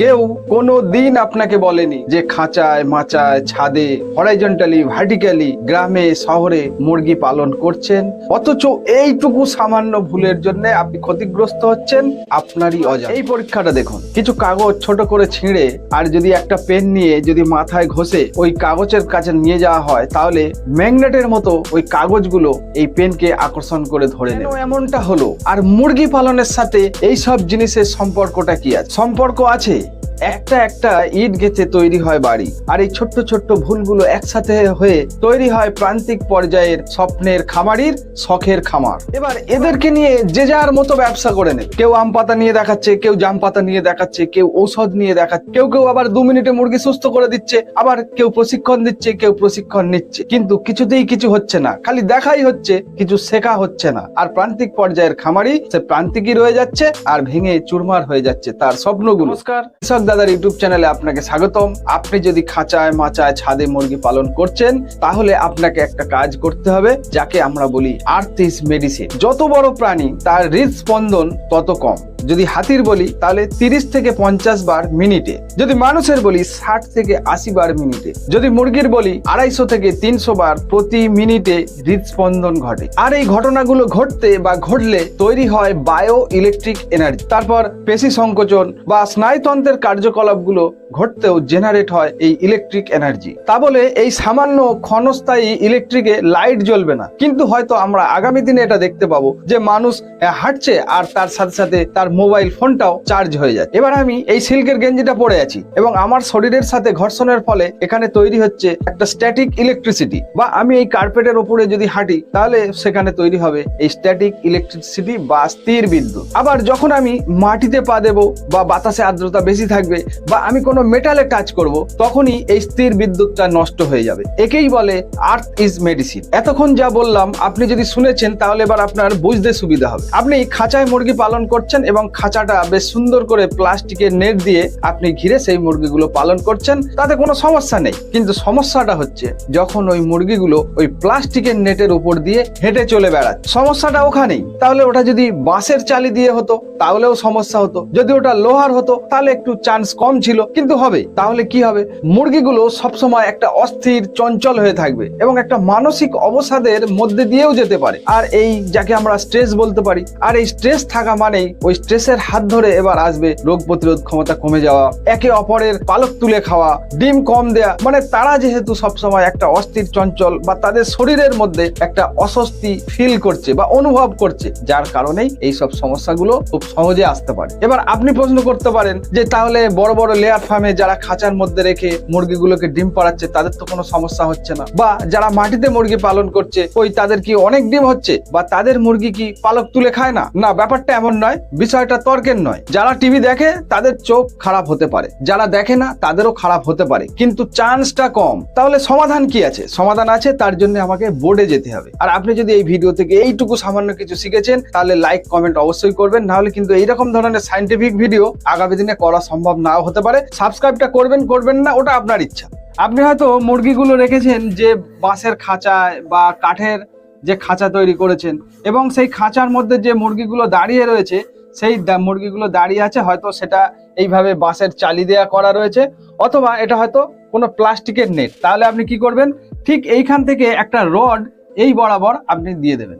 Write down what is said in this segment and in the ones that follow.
কেউ কোনো দিন আপনাকে বলেনি যে খাঁচায়, মাচায়, ছাদে হরাইজন্টালি ভার্টিক্যালি গ্রামে, শহরে মুরগি পালন করছেন। অথচ এইটুকু সামান্য ভুলের জন্য আপনি ক্ষতিগ্রস্ত হচ্ছেন আপনারই অজা এই পরীক্ষাটা দেখুন। কিছু কাগজ ছোট করে ছিঁড়ে আর যদি একটা পেন নিয়ে যদি মাথায় ঘষে ওই কাগজের কাছে নিয়ে যাওয়া হয়, তাহলে ম্যাগনেটের মতো ওই কাগজগুলো এই পেনকে আকর্ষণ করে ধরে নেয় এমনটা হলো? আর মুরগি পালনের সাথে এই সব জিনিসের সম্পর্কটা কি আছে? সম্পর্ক আছে? একটা একটা ইট গেঁথে তৈরি হয় বাড়ি আর এই ছোট্ট ছোট্ট ভুলগুলো একসাথে হয়ে তৈরি হয় প্রান্তিক পর্যায়ের স্বপ্নের খামারির শখের খামার। এবার এদেরকে নিয়ে যে যার মতো ব্যবসা করে নেয় কেউ আম পাতা নিয়ে দেখাচ্ছে কেউ জাম পাতা নিয়ে দেখাচ্ছে কেউ ঔষধ নিয়ে দেখাচ্ছে কেউ কেউ আবার দু মিনিটে মুরগি সুস্থ করে দিচ্ছে আবার কেউ প্রশিক্ষণ দিচ্ছে কেউ প্রশিক্ষণ নিচ্ছে। কিন্তু কিছুতেই কিছু হচ্ছে না খালি দেখাই হচ্ছে কিছু শেখা হচ্ছে না। আর প্রান্তিক পর্যায়ের খামারি সে প্রান্তিকই রয়ে যাচ্ছে আর ভেঙে চুরমার হয়ে যাচ্ছে তার স্বপ্নগুলো। নমস্কার। দাদার ইউটিউব চ্যানেলে আপনাকে স্বাগতম। আপনি যদি খাঁচায় মাচায় ছাদে মুরগি পালন করছেন, তাহলে আপনাকে একটা কাজ করতে হবে, যাকে আমরা বলি আর্থিস মেডিসিন। যত বড় প্রাণী, তার হৃদস্পন্দন তত কম। যদি হাতির বলি, তাহলে তিরিশ থেকে পঞ্চাশ বার মিনিটে। যদি মানুষের বলি, ষাট থেকে আশি বার মিনিটে। যদি মুরগির বলি, আড়াইশো থেকে তিনশো বার প্রতি মিনিটে হৃদস্পন্দন ঘটে। আর এই ঘটনাগুলো ঘটতে বা ঘটলে তৈরি হয় বায়ো ইলেকট্রিক এনার্জি। তারপর পেশি সংকোচন বা স্নায়ুতন্ত্রের কার্যকলাপগুলো ঘটতেও জেনারেট হয় এই ইলেকট্রিক এনার্জি তা বলে এই সামান্য ক্ষণস্থায়ী ইলেকট্রিকে লাইট জ্বলবে না। কিন্তু হয়তো আমরা আগামী দিনে এটা দেখতে পাবো যে মানুষ হাঁটছে আর তার সাথে সাথে তার মোবাইল ফোনটাও চার্জ হয়ে যায়। এবার আমি এই সিল্কের গেঞ্জিটা পরে আছি এবং আমার শরীরের সাথে ঘর্ষণের ফলে এখানে তৈরি হচ্ছে একটা স্ট্যাটিক ইলেকট্রিসিটি বা আমি এই কার্পেটের উপরে যদি হাঁটি, তাহলে সেখানে তৈরি হবে এই স্ট্যাটিক ইলেকট্রিসিটি বা স্থির বিদ্যুৎ আবার যখন আমি মাটিতে পা দেব বা বাতাসে আর্দ্রতা বেশি থাকবে বা আমি কোনো মেটালে টাচ করব, তখনই এই স্থির বিদ্যুৎটা নষ্ট হয়ে যাবে। একেই বলে আর্থ ইজ মেডিসিন এতক্ষণ যা বললাম, আপনি যদি শুনেছেন, তাহলে এবার আপনার বুঝতে সুবিধা হবে। আপনি খাঁচায় মুরগি পালন করছেন এবং খাঁচাটা বেশ সুন্দর করে প্লাস্টিকের নেট দিয়ে আপনি ঘিরে সেই মুরগিগুলো পালন করছেন, তাতে কোনো সমস্যা নেই। কিন্তু সমস্যাটা হচ্ছে, যখন ওই মুরগিগুলো ওই প্লাস্টিকের নেটের উপর দিয়ে হেঁটে চলে বেড়ায়, সমস্যাটা ওখানেই। তাহলে ওটা যদি বাঁশের চালি দিয়ে হতো, তাহলেও সমস্যা হতো। যদি ওটা লোহার হতো, তাহলে একটু চান্স কম ছিল, কিন্তু হবে। তাহলে কি হবে? মুরগিগুলো সবসময় একটা অস্থির, চঞ্চল হয়ে থাকবে এবং একটা মানসিক অবসাদের মধ্যে দিয়েও যেতে পারে। আর এই যাকে আমরা স্ট্রেস বলতে পারি, আর এই স্ট্রেস থাকা মানেই ওই স্ট্রেসের হাত ধরে এবার আসবে রোগ প্রতিরোধ ক্ষমতা কমে যাওয়া। একে অপরের পালক তুলে খাওয়া, ডিম কম দেয়া মানে তারা যেহেতু সবসময় একটা অস্থির চঞ্চল বা তাদের শরীরের মধ্যে একটা অস্বস্তি ফিল করছে বা অনুভব করছে, যার কারণেই এই সব সমস্যাগুলো খুব সহজে আসতে পারে। এবার আপনি প্রশ্ন করতে পারেন যে, তাহলে বড় বড় লেয়ার ফার্মে যারা খাঁচার মধ্যে রেখে মুরগিগুলোকে ডিম পাড়াচ্ছে, তাদের তো কোনো সমস্যা হচ্ছে না? বা যারা মাটিতে মুরগি পালন করছে, ওই তাদের কি অনেক ডিম হচ্ছে? বা তাদের মুরগি কি পালক তুলে খায় না? না, ব্যাপারটা এমন নয়। বিষয়টা তর্কের নয়। যারা টিভি দেখে, তাদের চোখ খারাপ হতে পারে। যারা দেখে না, তাদেরও খারাপ হতে পারে। কিন্তু চান্সটা কম। তাহলে সমাধান কি আছে? সমাধান আছে, তার জন্য আমাকে বোর্ডে যেতে হবে। আর আপনি যদি এই ভিডিও থেকে এইটুকু সামান্য কিছু শিখেছেন, তাহলে লাইক কমেন্ট অবশ্যই করবেন। নাহলে কিন্তু এইরকম ধরনের সাইন্টিফিক ভিডিও আগামী দিনে করা সম্ভব নাও হতে পারে। সাবস্ক্রাইবটা করবেন করবেন না, ওটা আপনার ইচ্ছা। আপনি হয়তো মুরগিগুলো রেখেছেন যে বাঁশের খাঁচায় বা কাঠের যে খাঁচা তৈরি করেছেন এবং সেই খাঁচার মধ্যে যে মুরগিগুলো দাঁড়িয়ে রয়েছে সেই মুরগিগুলো দাঁড়িয়ে আছে, হয়তো সেটা এইভাবে বাঁশের চালি দেওয়া করা রয়েছে, অথবা এটা হয়তো কোনো প্লাস্টিকের নেট। তাহলে আপনি কি করবেন? ঠিক এইখান থেকে একটা রড, এই বরাবর আপনি দিয়ে দেবেন।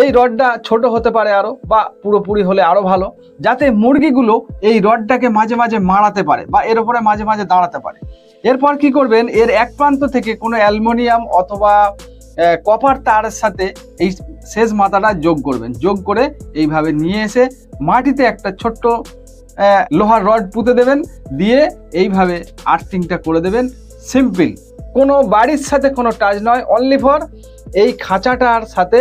এই রডটা ছোট হতে পারে আরও, বা পুরোপুরি হলে আরও ভালো, যাতে মুরগিগুলো এই রডটাকে মাঝে মাঝে মারাতে পারে, বা এর উপরে মাঝে মাঝে দাঁড়াতে পারে। এরপর কি করবেন? এর এক প্রান্ত থেকে কোনো অ্যালুমিনিয়াম অথবা কপার তারের সাথে এই শেষ মাথাটা যোগ করবেন। যোগ করে এইভাবে নিয়ে এসে মাটিতে একটা ছোট্ট লোহার রড পুঁতে দেবেন, দিয়ে এইভাবে আর্থিংটা করে দেবেন। সিম্পল। কোনো বাড়ির সাথে কোনো টাচ নয় অনলি ফর এই খাঁচাটার সাথে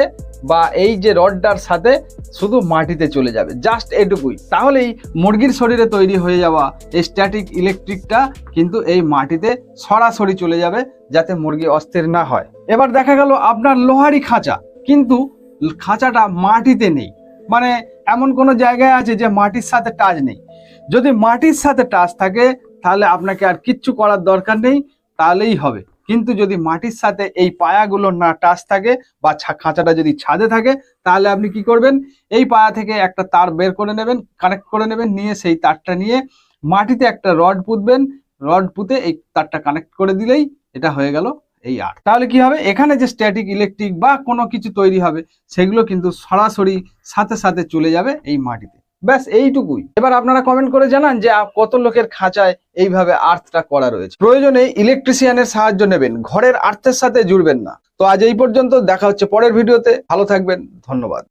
বা এই যে রডটার সাথে শুধু মাটিতে চলে যাবে জাস্ট এটুকুই। তাহলেই মুরগির শরীরে তৈরি হয়ে যাওয়া এই স্ট্যাটিক ইলেকট্রিকটা কিন্তু এই মাটিতে সরাসরি চলে যাবে, যাতে মুরগি অস্থির না হয়। এবার দেখা গেল আপনার লোহারি খাঁচা। কিন্তু খাঁচাটা মাটিতে নেই। মানে এমন কোনো জায়গায় আছে যে মাটির সাথে টাচ নেই। যদি মাটির সাথে টাচ থাকে, তাহলে আপনাকে আর কিচ্ছু করার দরকার নেই, তাহলেই হবে। কিন্তু যদি মাটির সাথে এই পায়াগুলো না টাচ থাকে বা খাঁচাটা যদি ছাদে থাকে, তাহলে আপনি কি করবেন? এই পায়া থেকে একটা তার বের করে নেবেন, কানেক্ট করে নেবেন, নিয়ে সেই তারটা নিয়ে মাটিতে একটা রড পুঁতবেন। রড পুঁতে এই তারটা কানেক্ট করে দিলেই এটা হয়ে গেল। এই আর। তাহলে কি হবে? এখানে যে স্ট্যাটিক ইলেকট্রিক বা কোনো কিছু তৈরি হবে, সেগুলো কিন্তু সরাসরি সাথে সাথে চলে যাবে এই মাটিতে। ব্যাস, এইটুকুই। এবার আপনারা কমেন্ট করে জানান যে কত লোকের খাঁচায় এইভাবে আর্থটা করা রয়েছে। প্রয়োজনে ইলেকট্রিশিয়ানের সাহায্য নেবেন। ঘরের আর্থের সাথে জুড়বেন না। তো আজ এই পর্যন্ত, দেখা হচ্ছে পরের ভিডিওতে ভালো থাকবেন। ধন্যবাদ।